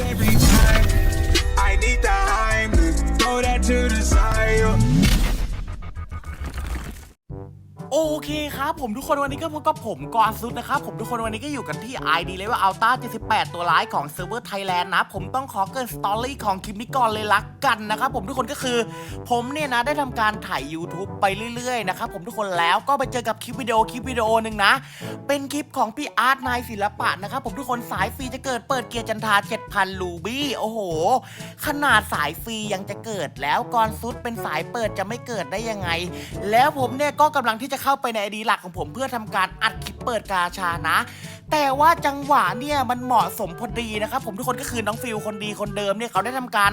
every time. เคครับผมทุกคนวันนี้ก็พบกับผมกอนซุดนะครับผมทุกคนวันนี้ก็อยู่กันที่ ID เลยว่าอัลต้า78 ตัวร้ายของเซิร์ฟเวอร์ไทยแลนด์นะผมต้องขอเกินสตอรี่ของคลิปนี้ก่อนเลยละกันนะครับผมทุกคนก็คือ ผมเนี่ยนะได้ทำการถ่าย YouTube ไปเรื่อยๆนะครับผมทุกคนแล้วก็ไปเจอกับคลิปวิดีโอคลิปวิดีโอหนึ่งนะ เป็นคลิปของพี่อาร์ตนายศิลปะนะครับผมทุกคนสายฟรีจะเกิดเปิดเกียร์จันทรา7,000ลูบี้โอ้โห ขนาดสายฟรียังจะเกิดแล้วกอนซุดเป็นสายเปิดจะไม่เกิดได้ยังไง แล้วผมเนี่ยก็กำลังที่จะเข้าไปในไอดีหลักของผมเพื่อทำการอัดคลิปเปิดกาชานะ แต่ว่าจังหวะเนี่ยมันเหมาะสมพอดีนะครับผมทุกคนก็คือน้องฟิลคนดีคนเดิมเนี่ยเขาได้ทำการ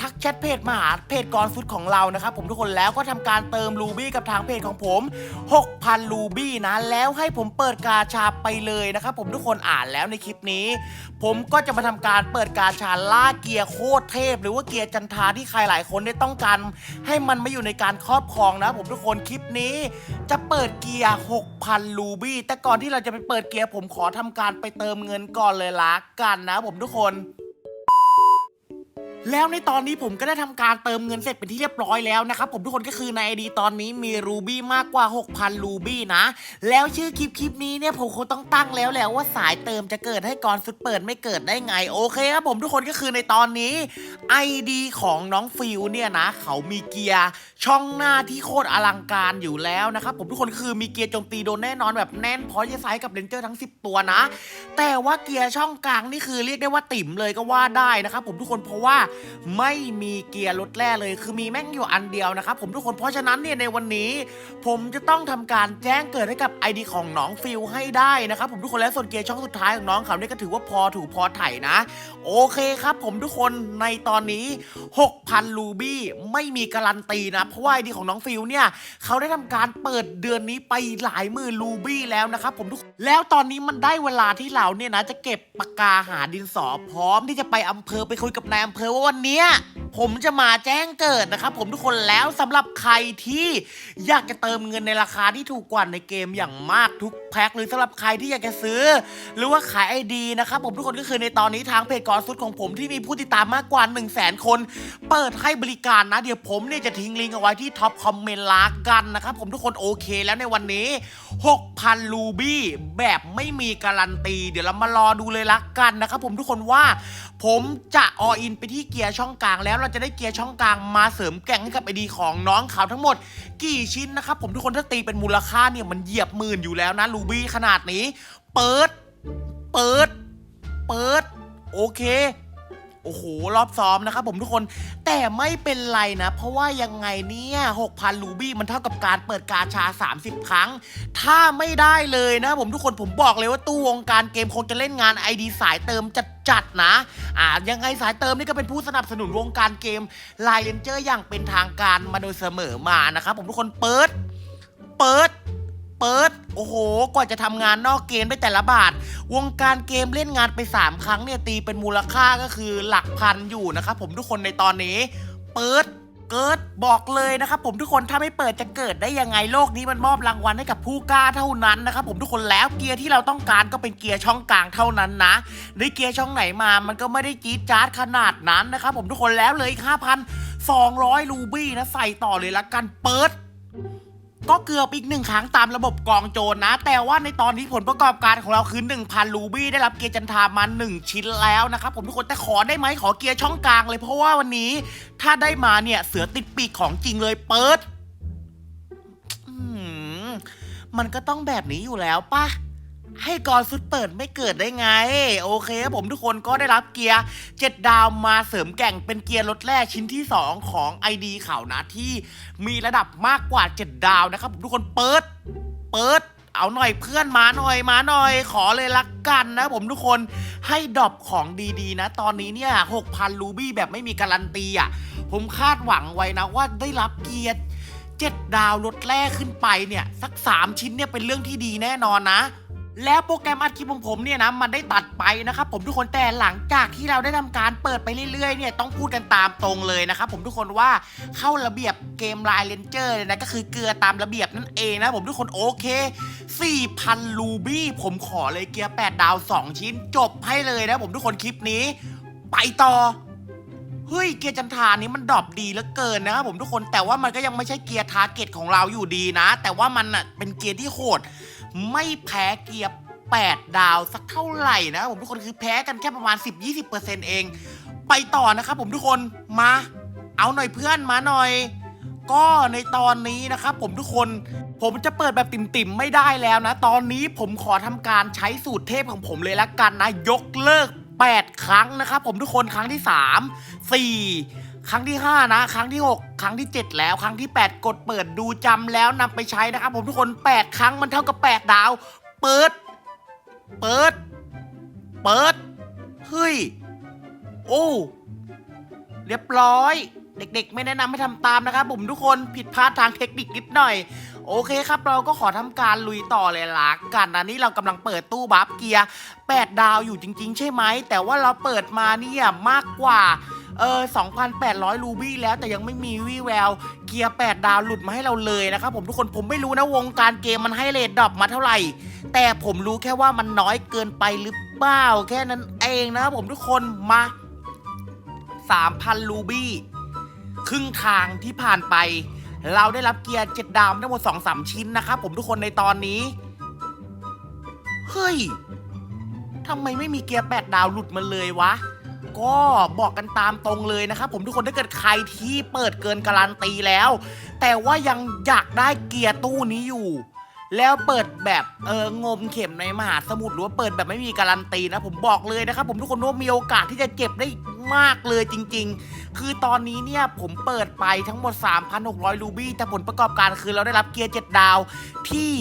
ทักแชทเพจมาหาเพจกรฟุตของเรานะครับผมทุกคนแล้วก็ทำการเติมรูบี้กับทางเพจของผม 6,000รูบี้นะแล้วให้ผมเปิดกาชาไปเลยนะครับผมทุกคนอ่านแล้วในคลิปนี้ ผมก็จะมาทำการเปิดกาชาล่าเกียร์โคตรเทพ หรือว่าเกียร์จันทาที่ใครหลายคนได้ต้องการให้มันมาอยู่ในการครอบครองนะผมทุกคนคลิปนี้จะเปิดเกียร์ 6,000ลูบี้ แต่ก่อนที่เราจะไปเปิดเกียร์ผมขอทำการไปเติมเงินก่อนเลยละกันนะผมทุกคน แล้วในตอนนี้ผมก็ได้ทำการเติมเงินเสร็จเป็นที่เรียบร้อยแล้วนะครับผมทุกคนก็คือในไอดีตอนนี้มีรูบี้มากกว่า 6,000 รูบี้นะ แล้วชื่อคลิปคลิปนี้เนี่ยผมคงต้องตั้งแล้วแหละว่าสายเติมจะเกิดให้ก่อนสุดเปิดไม่เกิดได้ไงโอเคครับผมทุกคนก็คือในตอนนี้ ID ของน้องฟิวเนี่ยนะ เขามีเกียร์ช่องหน้าที่โคตรอลังการอยู่แล้วนะครับผมทุกคนคือมีเกียร์โจมตีโดนแน่นอนแบบแน่นพอจะไซส์กับเรนเจอร์ทั้ง 10 ตัวนะ แต่ว่าเกียร์ช่องกลางนี่คือเรียกได้ว่าติ่มเลยก็ว่าได้นะครับผมทุกคนเพราะว่าไม่มีเกียร์รถแร่เลย คือมีแม่งอยู่อันเดียวนะครับผมทุกคนเพราะฉะนั้นเนี่ยในวันนี้ ผมจะต้องทำการแจ้งเกิดให้กับ ID ของน้องฟิลให้ได้นะครับผมทุกคนและส่วนเกียร์ช่องสุดท้ายของน้องเขาเนี่ยก็ถือว่าพอถูกพอไถ่นะ โอเคครับ ผมทุกคนในตอนนี้ 6,000 ลูบี้ไม่มีการันตีนะเพราะว่าไอดีของน้องฟิลเนี่ยเขาได้ทำการเปิดเดือนนี้ไปหลายหมื่นลูบี้แล้วนะครับผมทุกแล้วตอนนี้มันได้เวลาที่เราเนี่ยนะจะเก็บปากกาหาดินสอพร้อมที่จะไปอำเภอไปคุยกับนายอำเภอว่าวันเนี้ย ผมจะมาแจ้งเกิดนะครับผมทุกคนแล้วสำหรับใครที่อยากจะเติมเงินในราคาที่ถูกกว่าในเกมอย่างมากทุกแพ็คหรือสำหรับใครที่อยากจะซื้อ หรือว่าขายไอดีนะครับผมทุกคนก็คือในตอนนี้ทางเพจกอสุดของผมที่มีผู้ติดตามมากกว่า 1 0 0 0 0แสนคน เปิดให้บริการนะเดี๋ยวผมเนี่ยจะทิ้งลิงก์เอาไว้ที่ท็อปคอมเมนต์ลากันนะครับผมทุกคนโอเคแล้วในวันนี้6,000ลูบี้แบบไม่มีการันตี เดี๋ยวเรามารอดูเลยละกันนะครับผมทุกคนว่า ผมจะออินไปที่เกียร์ช่องกลาง แล้วเราจะได้เกียร์ช่องกลางมาเสริมแก่งให้กับไอดีของน้องเขาทั้งหมด กี่ชิ้นนะครับผมทุกคนถ้าตีเป็นมูลค่าเนี่ยมันเหยียบหมื่นอยู่แล้วนะลูบี้ขนาดนี้ เปิด เปิด เปิด โอเค โอ้โห รอบซ้อมนะครับผมทุกคนแต่ไม่เป็นไรนะ เพราะว่ายังไงเนี่ย6,000ลูบี้มันเท่ากับการเปิดกาชา 30 ครั้ง ถ้าไม่ได้เลยนะผมทุกคนผมบอกเลยว่าตู้วงการเกมคงจะเล่นงาน ID สายเติมจัดๆนะ อ่า ยังไงสายเติมนี่ก็เป็นผู้สนับสนุนวงการเกมไลเลนเจอร์อย่างเป็นทางการมาโดยเสมอมานะครับผมทุกคนเปิด เปิด เปิดโอ้โห กว่าจะทำงานนอกเกมได้แต่ละบาท วงการเกมเล่นงานไป 3 ครั้งเนี่ยตีเป็นมูลค่าก็คือหลักพันอยู่นะครับผมทุกคนในตอนนี้ เปิดเกิดบอกเลยนะครับผมทุกคนถ้าไม่เปิดจะเกิดได้ยังไงโลกนี้มันมอบรางวัลให้กับผู้กล้าเท่านั้นนะครับผมทุกคนแล้วเกียร์ที่เราต้องการก็เป็นเกียร์ช่องกลางเท่านั้นนะในเกียร์ช่องไหนมามันก็ไม่ได้จี๊ดจ๊าดขนาดนั้นนะครับผมทุกคนแล้วเลยห้าพันสองร้อยรูบี้นะใส่ต่อเลยละกันเปิด ก็เกือบอีกหนึ่งครั้งตามระบบกองโจรนะ แต่ว่าในตอนนี้ผลประกอบการของเราคือ 1,000 รูบี้ได้รับเกียร์จันทามา1 ชิ้นแล้วนะครับผมทุกคนแต่ขอได้ไหมขอเกียร์ช่องกลางเลยเพราะว่าวันนี้ ถ้าได้มาเนี่ยเสือติดปีกของจริงเลยเปิดมมันก็ต้องแบบนี้อยู่แล้วป่ะ ให้กอนสุดเปิดไม่เกิดได้ไง โอเคครับผมทุกคนก็ได้รับเกียร์ 7 ดาวมาเสริมแก่งเป็นเกียร์รถแรกชิ้นที่ 2 ของ ID เขานะที่มีระดับมากกว่า 7 ดาวนะครับผมทุกคนเปิด เปิดเอาหน่อยเพื่อนมาหน่อยมาหน่อยขอเลยละกันนะผมทุกคนให้ดรอปของดีๆ นะ ตอนนี้เนี่ย 6,000 รูบี้แบบไม่มีการันตีอะ ผมคาดหวังไว้นะว่าได้รับเกียร์7ดาวลดแรกขึ้นไปเนี่ย สัก 3 ชิ้นเนี่ยเป็นเรื่องที่ดีแน่นอนนะ แล้วโปรแกรมอัดคลิปของผมเนี่ยนะมันได้ตัดไปนะครับผมทุกคนแต่หลังจากที่เราได้ทำการเปิดไปเรื่อยๆเนี่ยต้องพูดกันตามตรงเลยนะครับผมทุกคนว่าเข้าระเบียบเกมไลน์เลนเจอร์เนี่ยนะก็คือเกลือตามระเบียบนั่นเองนะผมทุกคนโอเค4,000ลูบี้ผมขอเลยเกียร์8ดาว 2 ชิ้น จบให้เลยนะผมทุกคนคลิปนี้ ไปต่อเฮ้ยเกียร์จันทานี้มันดรอปดีเหลือเกินนะครับผมทุกคนแต่ว่ามันก็ยังไม่ใช่เกียร์ทาร์เก็ตของเราอยู่ดีนะ แต่ว่ามันอะเป็นเกียร์ที่โหด ไม่แพ้เกียร์8 ดาวสักเท่าไหร่นะผมทุกคนคือแพ้กันแค่ประมาณ 10-20%เอง ไปต่อนะครับผมทุกคนมา เอาหน่อยเพื่อนมาหน่อย ก็ในตอนนี้นะครับผมทุกคนผมจะเปิดแบบติ่มๆไม่ได้แล้วนะ ตอนนี้ผมขอทำการใช้สูตรเทพของผมเลยละกันนะ ยกเลิก 8 ครั้งนะครับผมทุกคนครั้งที่ 3 4 ครั้งที่ 5 นะ ครั้งที่ 6 ครั้งที่ 7 แล้ว ครั้งที่ 8 กดเปิดดูจำแล้วนำไปใช้นะครับ ผมทุกคน 8 ครั้งมันเท่ากับ 8 ดาว เปิด เปิด เปิด เฮ้ย โอ้ เรียบร้อย เด็กๆ ไม่แนะนำให้ทำตามนะครับผมทุกคน ผิดพลาดทางเทคนิคนิดหน่อย โอเคครับ เราก็ขอทำการลุยต่อเลยละกันนะนี่เรากำลังเปิดตู้บัฟเกียร์ 8 ดาวอยู่จริง ๆ ใช่ไหม แต่ว่าเราเปิดมาเนี่ยมากกว่า เออ 2,800 รูบี้แล้วแต่ยังไม่มีวี่แวว เกียร์ 8 ดาวหลุดมาให้เราเลยนะครับผมทุกคนผมไม่รู้นะวงการเกมมันให้เรทดรอปมาเท่าไหร่ แต่ผมรู้แค่ว่ามันน้อยเกินไปหรือเปล่าแค่นั้นเองนะครับผมทุกคนมา 3,000 รูบี้ครึ่งทางที่ผ่านไป เราได้รับเกียร์เจ็ดดาวทั้งหมด2อสชิ้นนะครับผมทุกคนในตอนนี้ เฮ้ยทำไมไม่มีเกียร์8ดาวหลุดมาเลยวะ ก็บอกกันตามตรงเลยนะครับผมทุกคนถ้าเกิดใครที่เปิดเกินการันตีแล้ว แต่ว่ายังอยากได้เกียร์ตู้นี้อยู่ แล้วเปิดแบบเอองมเข็มในมหาสมุทรหรือว่าเปิดแบบไม่มีการันตีนะผมบอกเลยนะครับผมทุกคนว่ามีโอกาสที่จะเจ็บได้มากเลยจริง ๆ คือตอนนี้เนี่ยผมเปิดไปทั้งหมด 3,600 รูบี้แต่ผลประกอบการคือเราได้รับเกียร์ 7 ดาวที่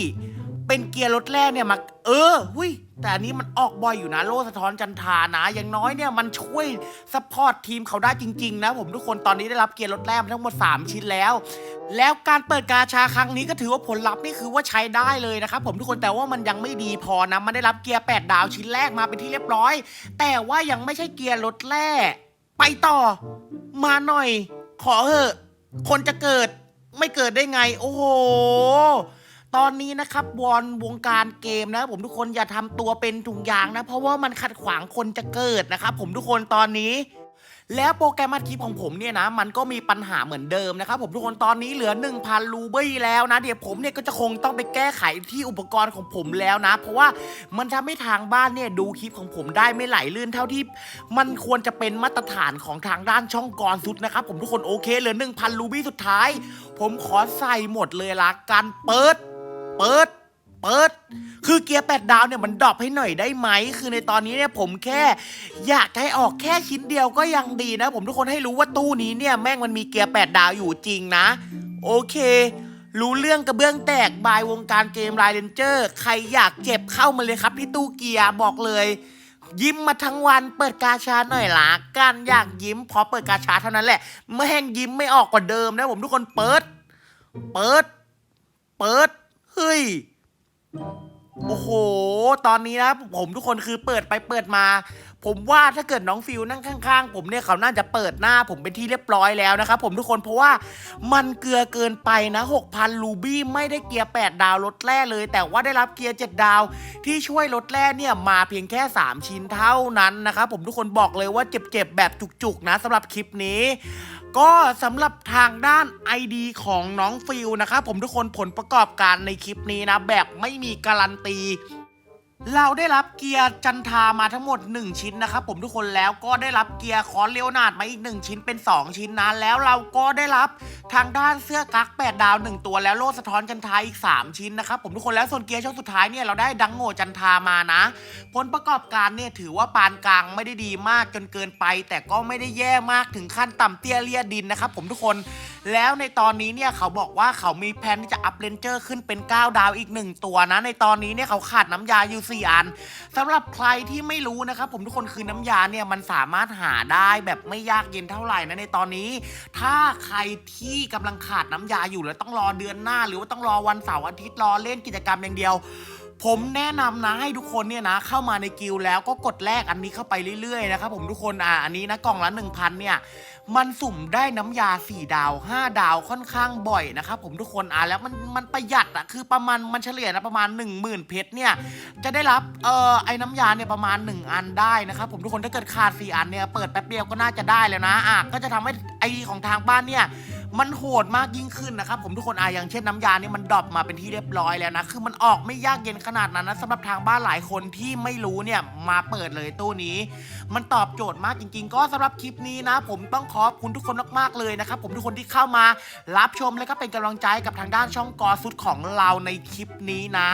เป็นเกียร์รถแรกเนี่ยมาเออหุย แต่อันนี้มันออกบ่อยอยู่นะ โลสะท้อนจันทานะ อย่างน้อยเนี่ยมันช่วยซัพพอร์ตทีมเขาได้จริง ๆ นะ ผมทุกคนตอนนี้ได้รับเกียร์รถแรกทั้งหมด 3 ชิ้นแล้ว แล้วการเปิดกาชาครั้งนี้ก็ถือว่าผลลัพธ์นี่คือว่าใช้ได้เลยนะครับผมทุกคนแต่ว่ามันยังไม่ดีพอนะ มันได้รับเกียร์ 8 ดาวชิ้นแรกมาเป็นที่เรียบร้อย แต่ว่ายังไม่ใช่เกียร์รถแรกไปต่อ มาหน่อย ขอเถอะ คนจะเกิดไม่เกิดได้ไง โอ้โห ตอนนี้นะครับวอนวงการเกมนะผมทุกคนอย่าทำตัวเป็นถุงยางนะ เพราะว่ามันขัดขวางคนจะเกิดนะครับผมทุกคนตอนนี้ แล้วโปรแกรมอัดคลิปของผมเนี่ยนะ มันก็มีปัญหาเหมือนเดิมนะครับผมทุกคนตอนนี้เหลือ 1,000 รูเบี้แล้วนะ เดี๋ยวผมเนี่ยก็จะคงต้องไปแก้ไขที่อุปกรณ์ของผมแล้วนะ เพราะว่ามันทำให้ทางบ้านเนี่ยดูคลิปของผมได้ไม่ไหลลื่นเท่าที่ มันควรจะเป็นมาตรฐานของทางด้านช่องกรสุดนะครับผมทุกคนโอเคเหลือ 1,000 รูบี้สุดท้าย ผมขอใส่หมดเลยละกันเปิด เปิด เปิด คือเกียร์แปดดาวเนี่ยมันดรอปให้หน่อยได้ไหม คือในตอนนี้เนี่ยผมแค่ อยากให้ออกแค่ชิ้นเดียวก็ยังดีนะ ผมทุกคนให้รู้ว่าตู้นี้เนี่ยแม่งมันมีเกียร์แปดดาวอยู่จริงนะ โอเครู้เรื่องกระเบื้องแตกบายวงการเกมไลเลนเจอร์ ใครอยากเจ็บเข้ามาเลยครับที่ตู้เกียร์บอกเลย ยิ้มมาทั้งวันเปิดกาชาหน่อยละกันอยากยิ้มพอเปิดกาชาเท่านั้นแหละแม่งยิ้มไม่ออกกว่าเดิมนะผมทุกคนเปิด เปิด เปิด เฮ้ย โอ้โห ตอนนี้นะผมทุกคนคือเปิดไปเปิดมา ผมว่าถ้าเกิดน้องฟิวนั่งข้างๆ ผมเนี่ยเขาน่าจะเปิดหน้าผมเป็นที่เรียบร้อยแล้วนะครับผมทุกคนเพราะว่ามันเกลือเกินไปนะ 6,000 รูบี้ไม่ได้เกียร์ 8 ดาวลดแร่เลย แต่ว่าได้รับเกียร์ 7 ดาว ที่ช่วยลดแร่เนี่ยมาเพียงแค่ 3 ชิ้นเท่านั้นนะครับผมทุกคนบอกเลยว่าเจ็บๆแบบจุกๆนะสำหรับคลิปนี้ ก็สำหรับทางด้าน ID ของน้องฟิลนะครับผมทุกคนผลประกอบการในคลิปนี้นะ แบบไม่มีการันตี เราได้รับเกียร์จันทามาทั้งหมด 1 ชิ้นนะครับผมทุกคนแล้วก็ได้รับเกียร์คอนเลโอนาดมาอีก 1 ชิ้นเป็น 2 ชิ้นนะแล้วเราก็ได้รับทางด้านเสื้อกั๊ก8 ดาว 1 ตัวแล้วโล่สะท้อนจันทาอีก 3 ชิ้นนะครับผมทุกคนแล้วส่วนเกียร์ช่องสุดท้ายเนี่ยเราได้ดังโง่จันทามานะ ผลประกอบการเนี่ยถือว่าปานกลางไม่ได้ดีมากจนเกินไป แต่ก็ไม่ได้แย่มากถึงขั้นต่ำเตี้ยเลียดินนะครับผมทุกคน แล้วในตอนนี้เนี่ยเขาบอกว่าเขามีแผนที่จะอัพเลนเจอร์ขึ้นเป็น 9 ดาวอีก 1 ตัวนะ ในตอนนี้เนี่ยเขาขาดน้ำยาอยู่4อันสำหรับใครที่ไม่รู้นะครับผมทุกคนคือน้ำยาเนี่ยมันสามารถหาได้แบบไม่ยากเย็นเท่าไหร่นะในตอนนี้ ถ้าใครที่กำลังขาดน้ำยาอยู่แล้วต้องรอเดือนหน้า หรือว่าต้องรอวันเสาร์อาทิตย์รอเล่นกิจกรรมอย่างเดียว ผมแนะนำนะให้ทุกคนเนี่ยนะ เข้ามาในกิลแล้วก็กดแลกอันนี้เข้าไปเรื่อยๆนะครับผมทุกคนอ่าอันนี้นะกล่องละ1,000เนี่ยมันสุ่มได้น้ำยา 4 ดาว 5 ดาวค่อนข้างบ่อยนะครับผมทุกคนอ่าแล้วมันมันประหยัดอะคือประมาณมันเฉลี่ยนะประมาณ 10,000 เพชรเนี่ยจะได้รับเอ่อไอ้น้ำยาเนี่ยประมาณ 1 อันได้นะครับผมทุกคนถ้าเกิดขาด4อันเนี่ยเปิดแป๊บเดียวก็น่าจะได้แล้วนะอะก็จะทำให้ไอของทางบ้านเนี่ย มันโหดมากยิ่งขึ้นนะครับผมทุกคนอะอย่างเช่นน้ำยานี่มันดรอปมาเป็นที่เรียบร้อยแล้วนะคือมันออกไม่ยากเย็นขนาดนั้นนะสำหรับทางบ้านหลายคนที่ไม่รู้เนี่ยมาเปิดเลยตู้นี้ มันตอบโจทย์มากจริง ๆ ก็สำหรับคลิปนี้นะ ผมต้องขอบคุณทุกคนมากๆเลยนะครับผมทุกคนที่เข้ามารับชมและก็เป็นกำลังใจกับทางด้านช่องกอสุดของเราในคลิปนี้นะ